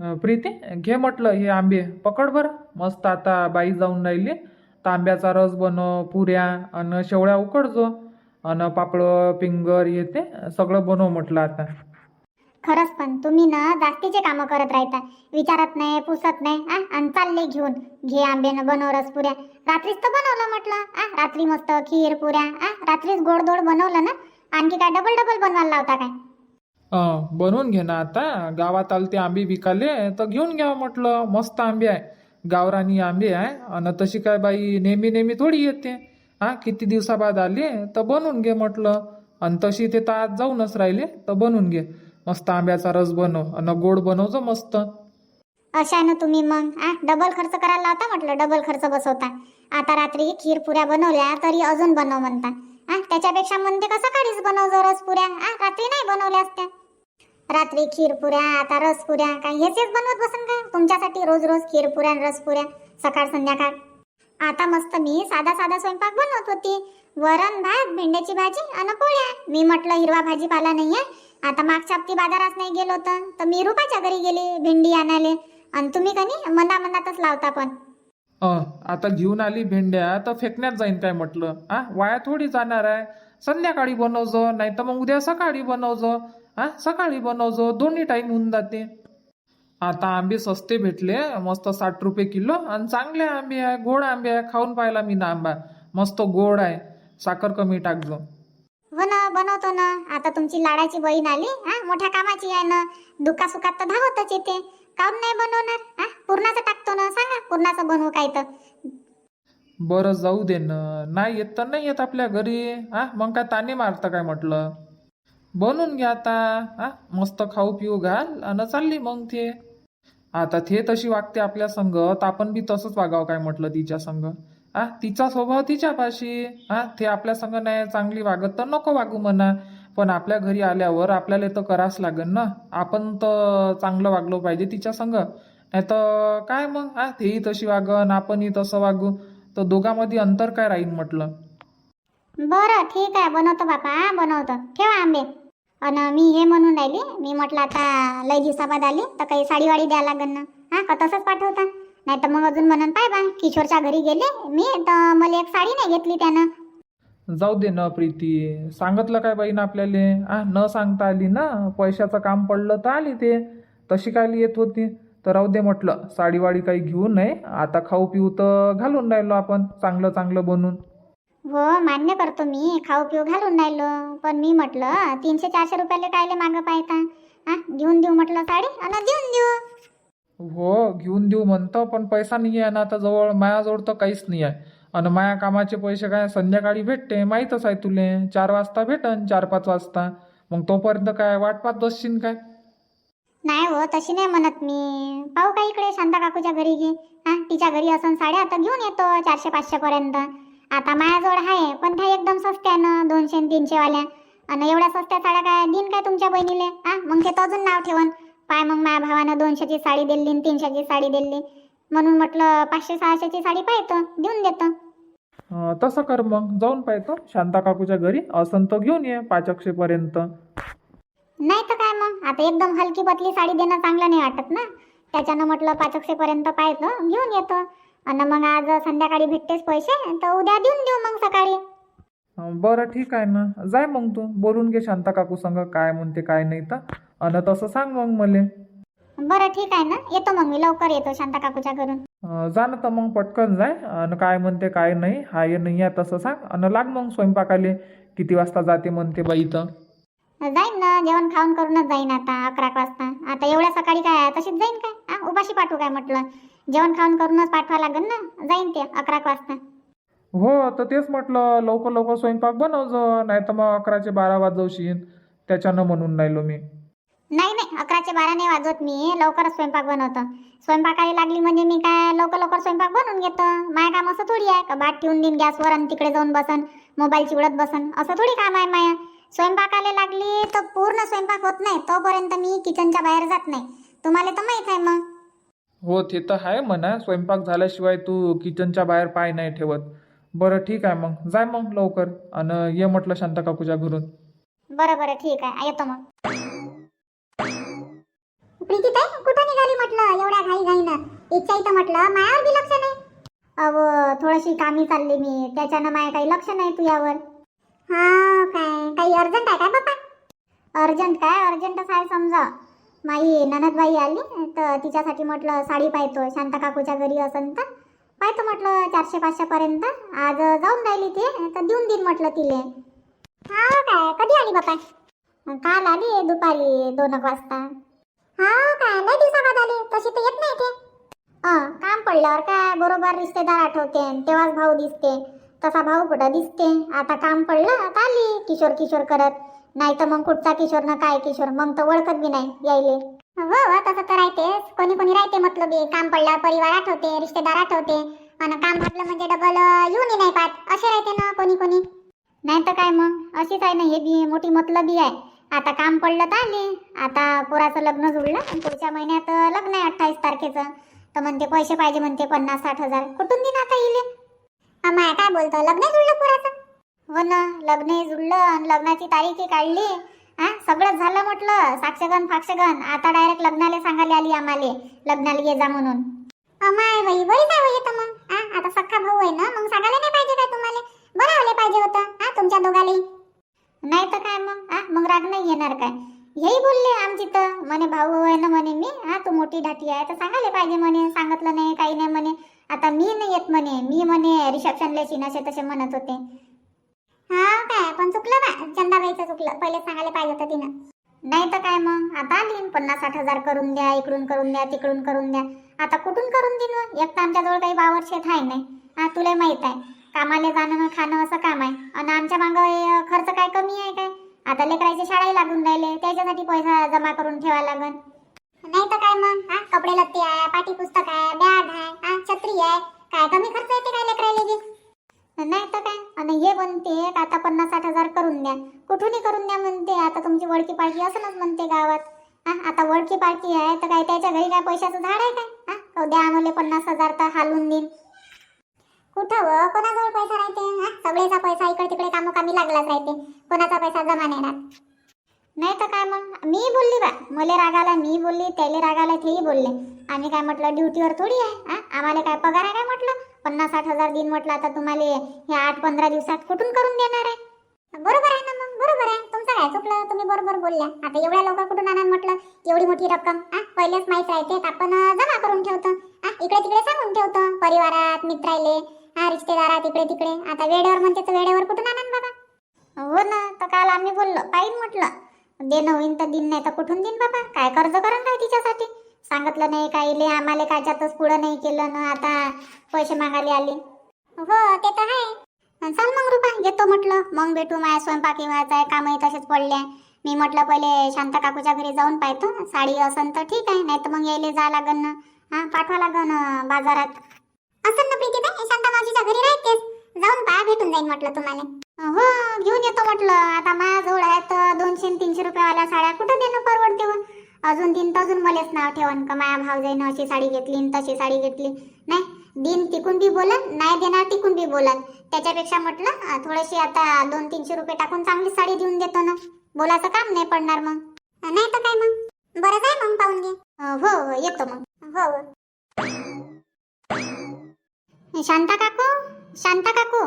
प्रीती घे म्हटलं हे आंबे. पकड बरं. मस्त आता बाई जाऊन राहिली. तर आंब्याचा रस बनव पुऱ्या आणि शेवळ्या उकडजो आणि पापड पिंगर हे ते सगळं बनव म्हटलं आता. खरंच पण तुम्ही ना जास्तीचे कामं करत राहता. विचारत नाही पुसत नाही आ? आणि चालले घेऊन. घे आंब्यानं बनव रस पुऱ्या. रात्रीच तर बनवलं म्हटलं आ? रात्री मस्त खीर पुऱ्या आ? रात्रीच गोडधोड बनवलं ना? आणखी काय डबल डबल बनवायला लावता काय? अं, बनवून घे ना आता. गावात आले ते आंबे विकाले तर घेऊन घ्या म्हटलं. मस्त आंबे आहे. गावरानी आंबे आहे. आणि तशी काय बाई नेहमी नेहमी थोडी येते. हा किती दिवसाबाद आली तर बनवून घे म्हटलं. आणि तशी ते तर आज जाऊनच राहिले तर बनवून घे. मस्त आंब्याचा रस बनव. आणि गोड बनवजो मस्त. अशा ना तुम्ही मग आ डबल खर्च करायला लावता म्हटलं? डबल खर्च बसवता. आता रात्री खीर पुऱ्या बनवल्या तरी अजून बनव म्हणता. आ त्याच्यापेक्षा म्हणते कसं सकाळीच बनव जो रस पुऱ्या? आ रात्री नाही बनवल्या असत्या. रात्री खीरपुऱ्या आता रसपुऱ्या काय हेच हेच बनवत बसन का तुमच्यासाठी रोज रोज खीरपुऱ्या रसपुऱ्या सकाळ संध्याकाळ. आता मस्त मी साधा साधा स्वयंपाक बनवत होती. वरण भात भेंड्याची भाजी आणि पोळ्या. मी म्हटलं हिरवा भाजीपाला नाहीये. आता मागच्या हप्ती बाजारात नाही गेलो होतं. तर मी रुपाच्या घरी गेली भेंडी आणायला. आणि तुम्ही कनी मना मनातच लावता पण. अं, आता घेऊन आली भेंड्या तर फेकण्यात जाईन काय म्हटलं? आ वाया थोडी जाणार आहे. संध्याकाळी बनवजो नाही तर मग उद्या सकाळी बनवजो. हा? सकाळी बनवजो दोन्ही टाईम होऊन जाते. आता आंबे सस्ते भेटले मस्त साठ रुपये किलो. आणि चांगले आंबे आहे गोड आंबे आहे खाऊन पाहिला मी ना आंबा. मस्त गोड आहे. साखर कमी टाकजो. हो ना बनवतो ना. आता तुमची लाडाची बहीण आली हा? मोठ्या कामाची आहे ना. दुखा सुखात तर धावतच येते. काऊन नाही बनवणार हा? पूर्णाचं टाकतो ना. सांगा पूर्णाचं बनवू काय तर. बरं जाऊ दे ना. नाही येत तर नाही येत आपल्या घरी हा? मग काय ताने मारतं काय म्हटलं? बनवून घ्या आता. हा मस्त खाऊ पिऊ घाल आणि चालली मग ते. आता ते तशी वागते आपल्या संग. तर आपण बी तसंच वागावं काय म्हटलं तिच्या संग. हा तिचा स्वभाव तिच्यापाशी. हा ते आपल्या संग नाही चांगली वागत तर नको वागू म्हणा. पण आपल्या घरी आल्यावर आपल्याला तर करावंच लागेल ना. आपण तर चांगलं वागलो पाहिजे तिच्या संग. नाही तर काय मग? हा तेही तशी वागन आपणही तसं वागू. तर दोघांमध्ये अंतर काय राहील म्हटलं? बरं ठीक आहे. बनवतो बापा. बनवतो. ठेवा आंबे. आणि मी हे म्हणून राहिली मी म्हटलं आता लय दिवसाबाद आली तर काही साडीवाडी द्या लागन ना. हा का तसंच पाठवता? नाही तर मग अजून म्हणून पाय बा किशोरच्या घरी गेले मी तर मला एक साडी नाही घेतली त्यानं. जाऊ दे ना प्रीती सांगितलं काय बाईन आपल्याला? आ न सांगता आली ना पैशाचं काम पडलं तर आली ते. तशी काय येत होती? तर राहू दे म्हटलं साडीवाडी काही घेऊ नये आता खाऊ पिऊ तर घालून राहिलो आपण चांगलं चांगलं बनून. हो मान्य करतो मी. खाऊ पिऊ घालून राहिलो. पण मी म्हटलं तीनशे चारशे रुपयाले कायले मागं पाहता हा घेऊन देऊ म्हटलं साडी आणि देऊन देऊ. हो घेऊन देऊ म्हणतं पण पैसा नाही आहे ना आता जवळ. मायाजवळ तर काहीच नाही आहे. आणि माया कामाचे पैसे काय संध्याकाळी भेटते? माहीतच आहे तुले. चार वाजता भेटन चार पाच वाजता. मग तोपर्यंत काय वाट पाहत बसशील काय? नाही हो तशी नाही म्हणत मी. पाहू का इकडे शांता काकूच्या घरी घे. हा तिच्या घरी असन साड्या आता घेऊन येतो चारशे पाचशे पर्यंत. आता माझ्याजवळ आहे पण त्या एकदम सस्त्या ना दोनशे आणि तीनशे वाल्या आणि एवढ्या सस्त्या साड्या काय देईन काय तुमच्या बहिणीले? हा मग ते तर अजून नाव ठेवन. पाय मग माझ्या भावानं दोनशेची साडी दिली तीनशेची साडी दिली म्हणून म्हटलं पाचशे सहाशेची साडी पाहतो देऊन देतो अं, तसं कर मग. जाऊन पाहतो शांता काकूच्या घरी. असन तर घेऊन ये पाचकशे पर्यंत नाही तर काय मग? आता एकदम हलकी पतली साडी देणं चांगलं नाही वाटत ना? त्याच्यानं म्हटलं पाचकशे पर्यंत पाहतो घेऊन येतो आणि मग आज संध्याकाळी भेटतेच पैसे तर उद्या देऊन देऊ मग सकाळी. बरं ठीक आहे ना. जाय मग तू. बोलून घे शांता काकू संग काय म्हणते काय नाही तर. आणि तसं सांग मग मले. बरं ठीक आहे ना. येतो मग मी. लवकर येतो शांता काकूच्या घरून. अं, जा ना तर मग पटकन जाय. आणि काय म्हणते काय नाही. हाय नाही आहे तसं सांग. आणि लाग मग स्वयंपाकाले. किती वाजता जाते म्हणते बाई तर जाईन ना. जेवण खाऊन करूनच जाईन आता अकरा वाजता. आता एवढ्या सकाळी काय तशीच जाईन काय? उपाशी पाठवू काय म्हटलं? जेवण खाऊन करूनच पाठवा लागेल ना? जाईन ते अकरा वाजता. हो तर तेच म्हटलं लवकर लवकर स्वयंपाक बनवजो नाही तर मग अकराचे बारा वाजवशील. त्याच्यानं म्हणून राहिलो मी. नाही नाही अकराचे बारा नाही वाजवत मी. लवकरच स्वयंपाक बनवतो. स्वयंपाकाला लागली म्हणजे मी काय लवकर लवकर स्वयंपाक बनवून घेतो? माया काम असं थोडी आहे का? भात ठेवून देईन गॅसवर आणि तिकडे जाऊन बसन मोबाईल चिवडत बसन. असं थोडी काम आहे माया. स्वयंपाकाला लागली तर पूर्ण स्वयंपाक होत नाही. तोपर्यंत मी किचनच्या बाहेर जात नाही. तुम्हाला तर माहीत आहे मग. हो ते तर आहे म्हणा. स्वयंपाक झाल्याशिवाय तू किचनच्या बाहेर पाय नाही ठेवत. बरं ठीक आहे मग. जाय मग लवकर आणि ये म्हटलं शांता काकूच्या घरून. बरं बरं ठीक आहे. येतो मग. प्रीती ताई कुठं निघाली म्हटलं? इच्छा इथं म्हटलं मायावर बी लक्ष नाही. अव थोडीशी कामी चालली मी. त्याच्यानं माया काही लक्ष नाही तुझ्यावर हा काय? काही अर्जंट आहे काय बाबा अर्जंट काय? अर्जंटच आहे समजा. माई ननदबाई आली तर तिच्यासाठी म्हटलं साडी पाहतो. शांता काकूच्या घरी असन तर पाहतो म्हटलं चारशे पाचशेपर्यंत आज जाऊन राहिली ते तर देऊन देईन म्हटलं तिले. हा काय कधी आली बापा? काल आली दुपारी दोन एक वाजता. हा काय लय दिवसाबाद आली तशी तर येत नाही ते. काम पडल्यावर काय बरोबर रिश्तेदार आठवते तेव्हाच भाऊ दिसते. तसा भाऊ कुठं दिसते? आता काम पडलं आता आली किशोर किशोर करत. नाही तर मग कुठचा किशोर ना काय किशोर? मग तर ओळखत बी नाही यायले. हो, हो तसं तर राहतेच. कोणी कोणी राहते मतलब काम पडल्यावर परिवार आठवते रिश्तेदार आठवते. आणि काम भागलं म्हणजे डबल येऊनही नाही पाहत. असे राहते ना कोणी कोणी. नाही तर काय मग? अशीच आहे ना हे बी. मोठी मतलबी आहे. आता काम पडलं तर आले. आता पोराचं लग्न जुळलं. पुढच्या महिन्यात लग्न आहे अठ्ठावीस तारखेचं. तर म्हणते पैसे पाहिजे म्हणते पन्नास साठ हजार. कुठून दिन आता येईल अमाय काय बोलतो? लग्न जुळलं पोराचं? हो ना लग्न जुळलं आणि लग्नाची तारीखही काढली. हा सगळं झालं म्हटलं. साक्षगण फाक्षगण. आता डायरेक्ट लग्नाला सांगायला आली आम्हाला. लग्नाला ये जा म्हणून. अमाय बाई बरी काय होई तर मग. हा आता सख्खा भाऊ आहे ना मग सांगायला नाही पाहिजे काय तुम्हाला? बोलावले पाहिजे होतं. हा तुमच्या दोघालाही नाही तर काय मग? हा मग राग नाही येणार काय? हेही बोलले आमची तर म्हणे भाऊ आहे ना म्हणे मी. हा तू मोठी ढाटी आहे. तर सांगायला पाहिजे म्हणे. सांगितलं नाही काही नाही म्हणे. आता मी नाही येत म्हणे. मी म्हणे रिसेप्शनला शिनाशे तसे म्हणत होते. हा काय पण चुकलं बा. चंदाबाईचं चुकलं. पहिले सांगायला पाहिजे होतं तिनं. नाही तर काय मग? आता आली. पन्नास साठ हजार करून द्या इकडून करून द्या तिकडून करून द्या. आता कुठून करून देईन एक तर आमच्याजवळ काही वावर शेत आहे नाही. हा तुला माहीत आहे. कामाला जाणं खाणं असं काम आहे. आणि आमच्या मागं खर्च काय कमी आहे काय? आता लेकरायचे शाळाही लागून राहिले. त्याच्यासाठी पैसा जमा करून ठेवा लागन. नाही तर काय मग? हा कपडे लत्ते आहे पाठी पुस्तक आहे बॅग आहे हा छत्री आहे. काय कमी खर्च येते काय लेकरायला नाही तर काय? आणि हे म्हणते का आता पन्नास साठ हजार करून द्या. कुठूनही करून द्या म्हणते आता तुमची वळकी पाळकी असंच म्हणते गावात. हा आता वळकी पाळकी आहे तर काय त्याच्या घरी काय पैशाचं झाड आहे काय? हा द्या आम्हाला पन्नास हजार तर हालून देईन. कुठं व? कोणाजवळ पैसा राहते? हा पैसा इकडे तिकडे कामोकामी लागलाच राहते. कोणाचा पैसा जमा नाही राहत. नाही तर काय मग? मी बोलली बा. मले रागाला मी बोलली त्याले रागाला तेही बोलले. आम्ही काय म्हटलं ड्युटीवर थोडी आहे? हा आम्हाला काय पगार आहे काय म्हटलं? पन्नास साठ हजार दिन म्हटलं आता तुम्हाला हे आठ पंधरा दिवसात कुठून करून देणार आहे? बरोबर आहे ना मग बरोबर आहे. तुमचं काय चुकलं? तुम्ही बरोबर बोलल्या. आता एवढ्या लोक कुठून आणा म्हटलं? एवढी मोठी रक्कम. आ पहिलेच माहीत राहते आपण जमा करून ठेवतो. आ इकडे तिकडे सांगून ठेवतो. परिवारात मित्रायले हा रिश्तेदारात इकडे तिकडे आता वेळेवर म्हणते तर वेळेवर कुठून आणा बाबा? हो ना तर काल आम्ही बोललो पाहिजे म्हटलं. देणं होईन तर दिन नाही तर कुठून देईन बाबा? काय कर्ज करून काय तिच्यासाठी? सांगितलं नाही काही ले आम्हाला कायच्यातच पुढं नाही केलं ना आता पैसे मागायला आले. हो ते तर आहे. चाल चल मग रुपा घेतो म्हटलं. मग भेटू माझ्या स्वयंपाकी व्हायचा आहे कामही तसेच पडले. मी म्हटलं पहिले शांता काकूच्या घरी जाऊन पाहतो. साडी असन तर ठीक आहे नाही तर मग यायले जा लागन ना. हा पाठवा लागन बाजारात. असं ना प्रीतीताई शांता मावशीच्या घरी राहतेस. जाऊन पहा भेटून जाईन म्हटलं तुम्हाला. हो घेऊन येतो म्हटलं. आता माझ्याजवळ आहे तर दोनशे तीनशे रुपयावाल्या साड्या. कुठं देणं परवडते व? अजून दिन तर अजून मलेच नाव ठेवन का माया भावजाईनं अशी साडी घेतली तशी साडी घेतली. नाही दिन तिकून बी बोलन नाही देणार तिकून बी बोलन त्याच्यापेक्षा म्हटलं थोडीशी आता दोन तीनशे रुपये टाकून चांगली साडी देऊन देतो ना. बोलायचं काम नाही पडणार मग. नाही तर काय मग? बरं काय मग पाहून घे. हो हो येतो मग. हो हो. शांता काकू? शांता काकू?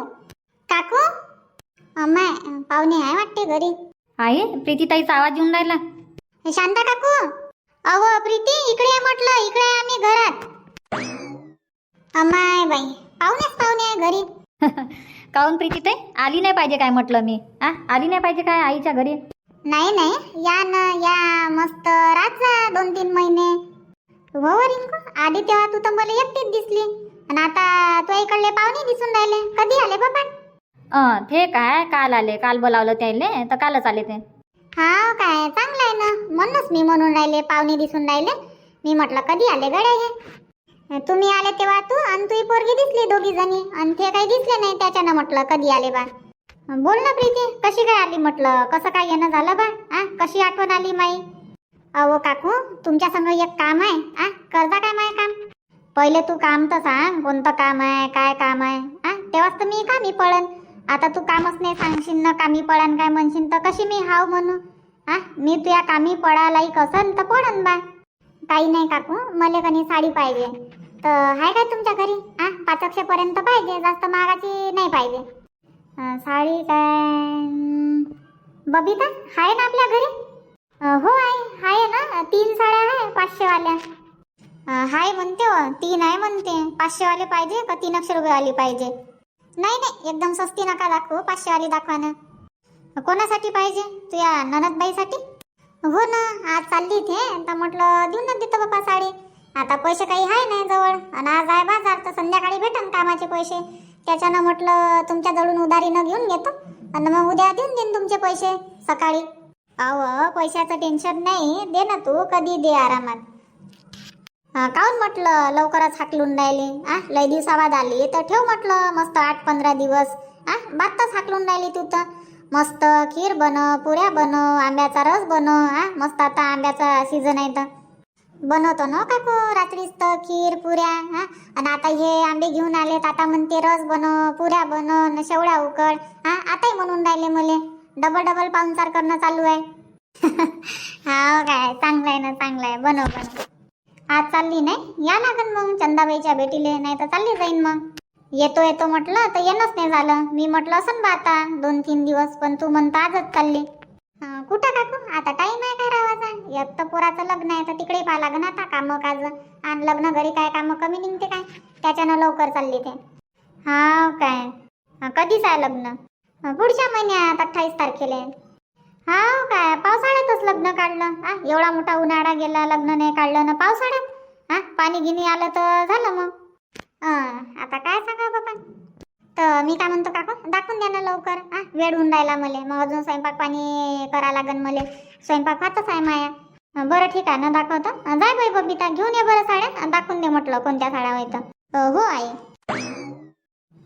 काकू? अम्माय पाहुणे आहे वाटते घरी. आहे प्रीतीताईचा आवाज येऊन राहिला. शांता काकू? अहो प्रीती इकडे आहे म्हटलं. इकडे आहे आम्ही घरात. अम्माय बाई. पाहुणेच पाहुणे आहे घरी. काऊन प्रीतीताई आली नाही पाहिजे काय म्हटलं मी. आ आली नाही पाहिजे काय आईच्या घरी? नाही नाही. या ना या. मस्त राहत जा दोन तीन महिने. हो रिंकू. आधी तेव्हा तू तर मला एकटीच दिसली. आणि आता तू इकडले पाहुणे दिसून राहिले. कधी आले बाबा? ते काय? काल आले. काल बोलावलं त्याले. तर कालच आले ते. हा काय चांगलं आहे ना. म्हणूनच मी म्हणून राहिले पाहुणे दिसून राहिले. मी म्हटलं कधी आले गडे हे? तुम्ही आले तेव्हा तू आणि तुही पोरगी दिसली दोघी जणी. आणि ते काही दिसले नाही त्याच्यानं म्हटलं कधी आले बा? बोल ना प्रीती कशी काय आली म्हटलं? कसं काय येणं झालं बा? आ कशी आठवण आली माई? अहो काकू तुमच्या संग एक काम आहे. आ करता काय माय काम? पहिले तू काम तर सांग कोणतं काम आहे काय काम आहे? आ तेव्हाच तर मी कामी पळन. आता तू कामच नाही सांगशील ना कामी पडन काय म्हणशील तर कशी मी हाव म्हणू? आ मी तुया कामी पडा लाईक असन तर पडन बा. काही नाही काकू मला कणी साडी पाहिजे. तर आहे काय तुमच्या घरी? आ पाच पाहिजे जास्त महागाची नाही पाहिजे. साडी काय बबिता आहे ना आपल्या घरी? हो आहे आहे ना तीन साड्या आहे पाचशेवाल्या. आहे हाय म्हणते हो तीन आहे म्हणते. पाचशेवाले पाहिजे का तीन अक्षर रुपयेवाली पाहिजे? नाही नाही एकदम सस्ती नका दाखवू पाचशेवाली दाखवा ना. कोणासाठी पाहिजे? तुझ्या ननदबाईसाठी? हो ना आज चालली इथे तर म्हटलं देऊन ना देतो बाबा साडी. आता पैसे काही आहे नाही जवळ आणि आज आहे बाजार तर संध्याकाळी भेटन कामाचे पैसे. त्याच्यानं म्हटलं तुमच्याजवळून उधारीनं घेऊन घेतो आणि मग उद्या देऊन देईन तुमचे पैसे सकाळी. अहो पैशाचं टेन्शन नाही दे ना तू कधी दे आरामात. हा, काहून म्हटलं लवकरच हाकलून राहिली? आ लय दिवसाबाद आली. तर ठेव म्हटलं मस्त आठ पंधरा दिवस. आ बातच हाकलून राहिली तू तर. मस्त खीर बनव पुऱ्या बनव आंब्याचा रस बनव आ मस्त आता आंब्याचा सीझन आहे तर. बनवतो ना हो काकू रात्रीच तर खीर पुऱ्या हा आणि आता हे आंबे घेऊन आले आता म्हणते रस बनव पुऱ्या बनव न शेवळ्या उकड हा आताही म्हणून राहिले मले. डबल डबल पाहुणचार करणं चालू आहे. हा हो काय चांगलं आहे ना चांगलं आहे. बनव बनव. आज चालली नाही? या लागन मग चंदाबाईच्या भेटीले नाही तर चालली जाईन मग. येतो येतो म्हटलं तर येणंच नाही झालं. मी म्हटलं असं बा आता दोन तीन दिवस पण तू म्हणता आजच चालली. कुठं काकू? आता टाईम आहे काय रावाचा? एक तर पोराचं लग्न आहे तर तिकडे पहा लागन आता कामं काज. आणि लग्न घरी काय कामं कमी निघते काय? त्याच्यानं लवकर चालली ते. हा काय? कधीच आहे लग्न? पुढच्या महिन्यात अठ्ठावीस तारखेला. आहे. हा काय पावसाळ्यातच लग्न काढलं. हा एवढा मोठा उन्हाळा गेला लग्न नाही काढलं ना पावसाळ्यात. हा पाणी गिनी आलं तर झालं मग. आता काय सांगा बाबा तर मी काय म्हणतो काका दाखवून द्या ना लवकर. हा वेळ होऊन राहिला मले. मग अजून स्वयंपाक पाणी करा लागन मले. स्वयंपाक हातच आहे माया. बरं ठीक आहे ना दाखवतो. जाय बाई बबिता घेऊन ये बरं साड्या. दाखवून दे म्हटलं कोणत्या साड्या होय हो आई.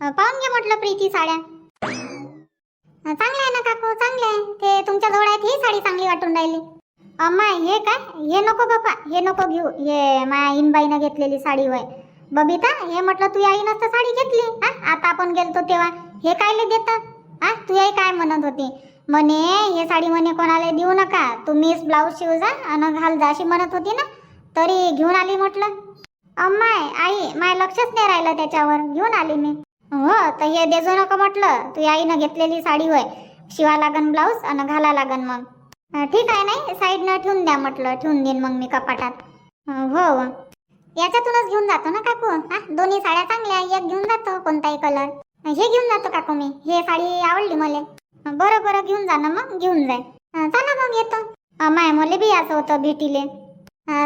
पाहून घे म्हटलं प्रीती साड्या. साडी चांगली वाटून राहिली. अम्मा हे काय? हे नको बापा हे नको घेऊ. हे माया इनबाईनं घेतलेली साडी होय. बबिता हे म्हटलं तू आई तर साडी घेतली. हा आता आपण गेलतो तेव्हा. हे कायले देतात हा तू आई काय म्हणत होती? म्हणे हे साडी म्हणे कोणाला देऊ नका. तुम्हीच ब्लाऊज शिव जा आणि घाल जा अशी म्हणत होती ना. तरी घेऊन आली म्हटलं. अम्माय आई माय लक्षच नाही राहिलं त्याच्यावर. घेऊन आली मी. हो तर हे देजो नको म्हटलं. तू आईनं घेतलेली साडी होय. शिवा लागन ब्लाऊज आणि घाला लागन मग. ठीक आहे नाही. साईडनं ठेवून द्या म्हटलं. ठेवून देईन मग मी कपाटात. हो, हो याच्यातूनच घेऊन जातो ना काकू? हा दोन्ही साड्या चांगल्या एक घेऊन जातो कोणताही कलर हे घेऊन जातो काकू मी. हे साडी आवडली मला. बरं बरं घेऊन जा ना मग. घेऊन जाय. चला मग येतो. माय मला बी याचं होतं भेटीले.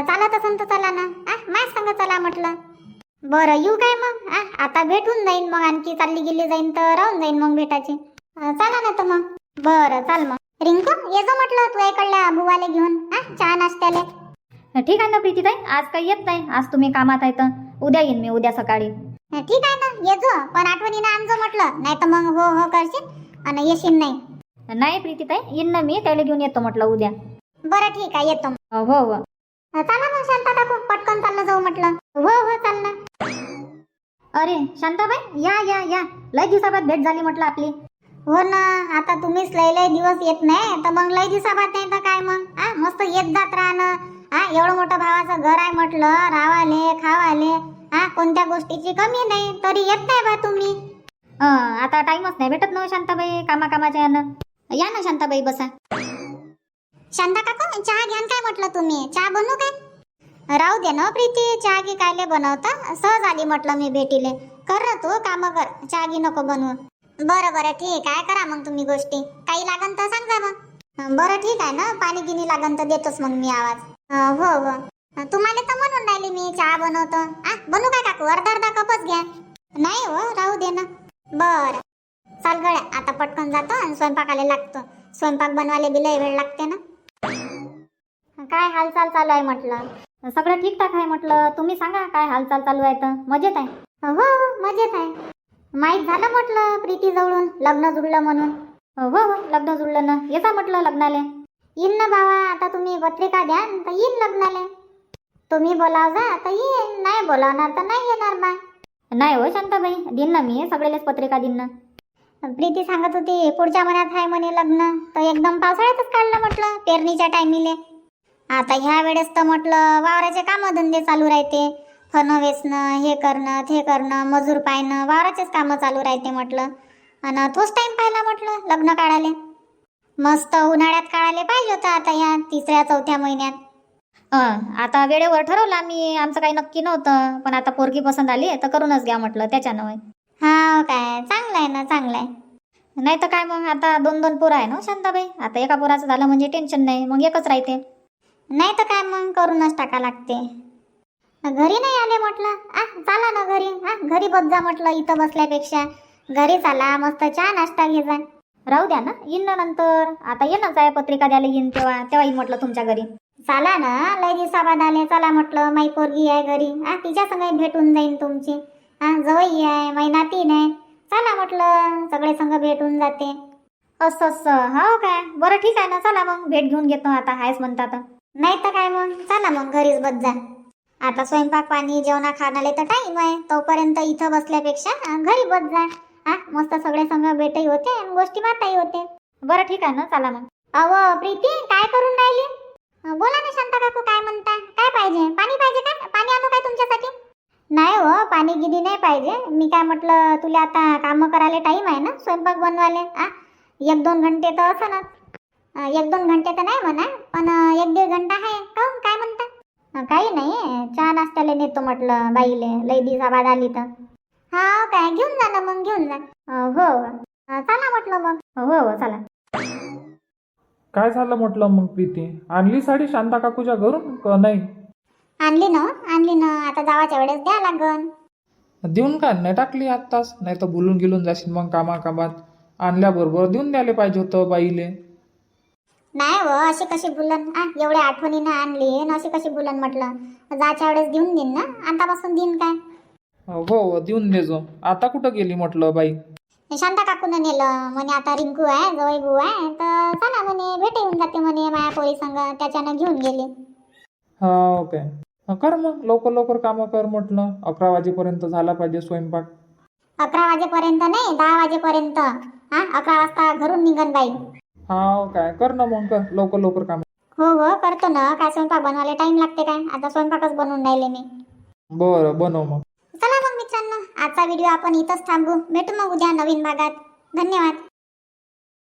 चालत असन तर चला ना. आ माय सांग चला म्हटलं. बरं येऊ काय मग? आ आता भेटून जाईन मग. आणखी चालली गेली जाईन तर राहून जाईन मग भेटायची. चला ना तर मग. बरं चाल मग. रिंकू ये जो म्हटलं तू इकडल्या बुवाले घेऊन हा चहा नाश्त्याले. ठीक आहे ना प्रीतीताई आज काही येत नाही आज तुम्ही कामात आहे तर. उद्या येईन मी उद्या सकाळी. ठीक आहे ना ये जो पण आठवणीनं आणजो म्हटलं नाही तर मग हो हो करशील आणि येशील नाही. नाही प्रीतीताई येईन ना मी त्याला घेऊन येतो म्हटलं उद्या. बरं ठीक आहे येतो. हो हो. चला मग शांता काकू पटकन चाललं जाऊ म्हटलं. हो हो चाल ना. अरे शांताबाई या या या. लय दिवसाबाद भेट झाली म्हटलं आपली. हो ना आता तुम्हीच लय लय दिवस येत नाही तर मग लय दिसाबात नाही तर काय मग? हा मस्त येत जात राहणं. हा एवढं मोठं भावाचं घर आहे म्हटलं रावाले खावाले. हा कोणत्या गोष्टीची कमी नाही तरी येत नाही बा तुम्ही. आता टाइमच नाही भेटत ना शांताबाई कामा कामाच्या यानं. या ना शांताबाई बसा. शांता काकू चहा घ्यान काय म्हटलं तुम्ही? चहा बनवू काय? राहू दे ना प्रीती चहा गी कायले बनवता? सहज आली म्हटलं मी भेटीले. कर ना तू काम कर. चहा गी नको बनवू बरं बरं ठीक आहे. करा मग तुम्ही गोष्टी? काही लागन तर सांगा मग. बरं ठीक आहे ना? पाणी गिनी लागन तर देतोच मग मी आवाज. हो हो. तुम्हाला तर म्हणून राहिली मी चहा बनवतो. आ बनवू काय काकू? अर्धा अर्धा कपच घ्या. नाही हो राहू दे ना. बरं. चाल गड्या आता पटकन जातो आणि स्वयंपाकाला लागतो. स्वयंपाक बनवायला बी लय वेळ लागते ना. काय हालचाल चालू आहे म्हटलं? सगळं ठीकठाक आहे म्हटलं? तुम्ही सांगा काय हालचाल चालू आहे तर? मजेत आहे? हो, हो मजेत आहे. माहीत झालं म्हटलं प्रीती जवळून लग्न जुळलं म्हणून. हो हो, हो लग्न जुळलं ना. येसा म्हटलं लग्नाले. येईन ना बाबा आता तुम्ही पत्रिका द्या तर येईन लग्नाले. तुम्ही बोलाव जा तर येईन. नाही बोलावणार तर नाही येणार बा नाही हो शांताबाई देईन ना मी सगळेलेच पत्रिका देईन ना. प्रीती सांगत होती पुढच्या महिन्यात आहे म्हणे लग्न. तर एकदम पावसाळ्यातच काढलं म्हटलं पेरणीच्या टायमिले आता ह्या वेळेस तर म्हटलं वावराचे कामधंदे चालू राहते. फणं वेचणं हे करणं ते करणं मजूर पाहणं वावराचेच कामं चालू राहते म्हटलं. आणि तोच टाइम पाहिला म्हटलं लग्न काढाले मस्त उन्हाळ्यात काढाले पाहिजे होतं आता या तिसऱ्या चौथ्या महिन्यात. आता वेळेवर ठरवलं आम्ही आमचं काही नक्की नव्हतं पण आता पोरगी पसंत आली तर करूनच घ्या म्हटलं त्याच्यानं. हा काय चांगलं आहे ना चांगलं आहे. नाही तर काय मग आता दोन दोन पोरं आहे ना शांताबाई? आता एका पोराचं झालं म्हणजे टेन्शन नाही मग एकच राहते. नाही तर काय मग करूनच टाका लागते. घरी नाही आले म्हटलं. आ चाला ना घरी. आ घरी बस जा म्हटलं इथं बसल्यापेक्षा. घरी चाला मस्त चहा नाश्ता घे जा. राहू द्या ना येईन ना नंतर. आता येणंच आहे पत्रिका द्यायला येईन तेव्हा. तेव्हा येईन म्हटलं तुमच्या घरी. चाला ना लय दिवसाबाद आले. चला म्हटलं माई पोरगी आहे घरी. आ तिच्या संग भेटून जाईन तुमची. हा जवई आहे माई नातीन आहे चला म्हटलं सगळे संग भेटून जाते. असं असं. हो काय? बरं ठीक आहे ना चला मग. भेट घेऊन घेतो आता हायच म्हणतात. नाही तर काय मग? चला मग घरीच बस जा. आता स्वयंपाक पाणी जेवणा खाणाले तर टाईम आहे. तोपर्यंत इथं बसल्यापेक्षा घरी बस जा. हा मस्त सगळे संग भेटही होते आणि गोष्टी बाताही होते. बरं ठीक आहे ना चला मग. अव प्रीती काय करून राहिली? बोला ना शांता काकू काय म्हणता काय पाहिजे? पाणी पाहिजे का? पाणी आणू काय तुमच्यासाठी? नाही हो पाणी गिरी नाही पाहिजे. मी काय म्हटलं तुला आता कामं करायला टाईम आहे ना स्वयंपाक बनवायला? आ एक दोन घंटे तर असं ना एक दोन घंटे तर नाही म्हणा पण एक दीड घंटा आहे. काहून? काय म्हणता? काही नाही. चहा नाश्त्याला नेतो म्हटलं बाईले. लई दिवसाबाद आली तर. हा काय? घेऊन जा ना मग घेऊन जा. अं, हो. अं, चला म्हटलं मग. हो हो चला. काय झालं म्हटलं मग प्रीती? आणली साडी शांता काकूच्या घरून का नाही? आणली ना आणली ना. आता जावाच्या वेळेस द्या लागन. देऊन का? नाही टाकली आत्ताच. नाही तर भुलून गेलून जाशील मग कामा कामात आणल्याबरोबर देऊन द्यायला पाहिजे होतं बाईले. नाही हो अशी कशी बुलन? आ एवढ्या आठवणीनं आणली न अशी कशी बुलन म्हटलं? जायच्या वेळेस देऊन देईन ना? आतापासून देईन काय? हो हो देऊन देजो आता कुठं गेली म्हटलं बाई? शांता काकून नेलं. म्हणे आता रिंकू आहे जवळ भाऊ आहे तर चला म्हणे भेट येऊन जाते म्हणे माया पोरी संग. त्याच्यानं घेऊन गेली. हो हं, कर मग. लवकर लवकर कामं कर म्हटलं. अकरा वाजेपर्यंत झाला पाहिजे स्वयंपाक. अकरा वाजेपर्यंत नाही दहा वाजेपर्यंत. हा अकरा वाजता घरून निघन बाई. हा काय कर ना मग कर लवकर लवकर काम. हो हो करतो ना. काय स्वयंपाक बनवायला टाइम लागते काय? आता स्वयंपाकच बनवून राहिले मी. बरं बनव मग. चला मग मित्रांनो आजचा व्हिडिओ आपण इथंच थांबू. भेटू मग उद्या नवीन भागात. धन्यवाद.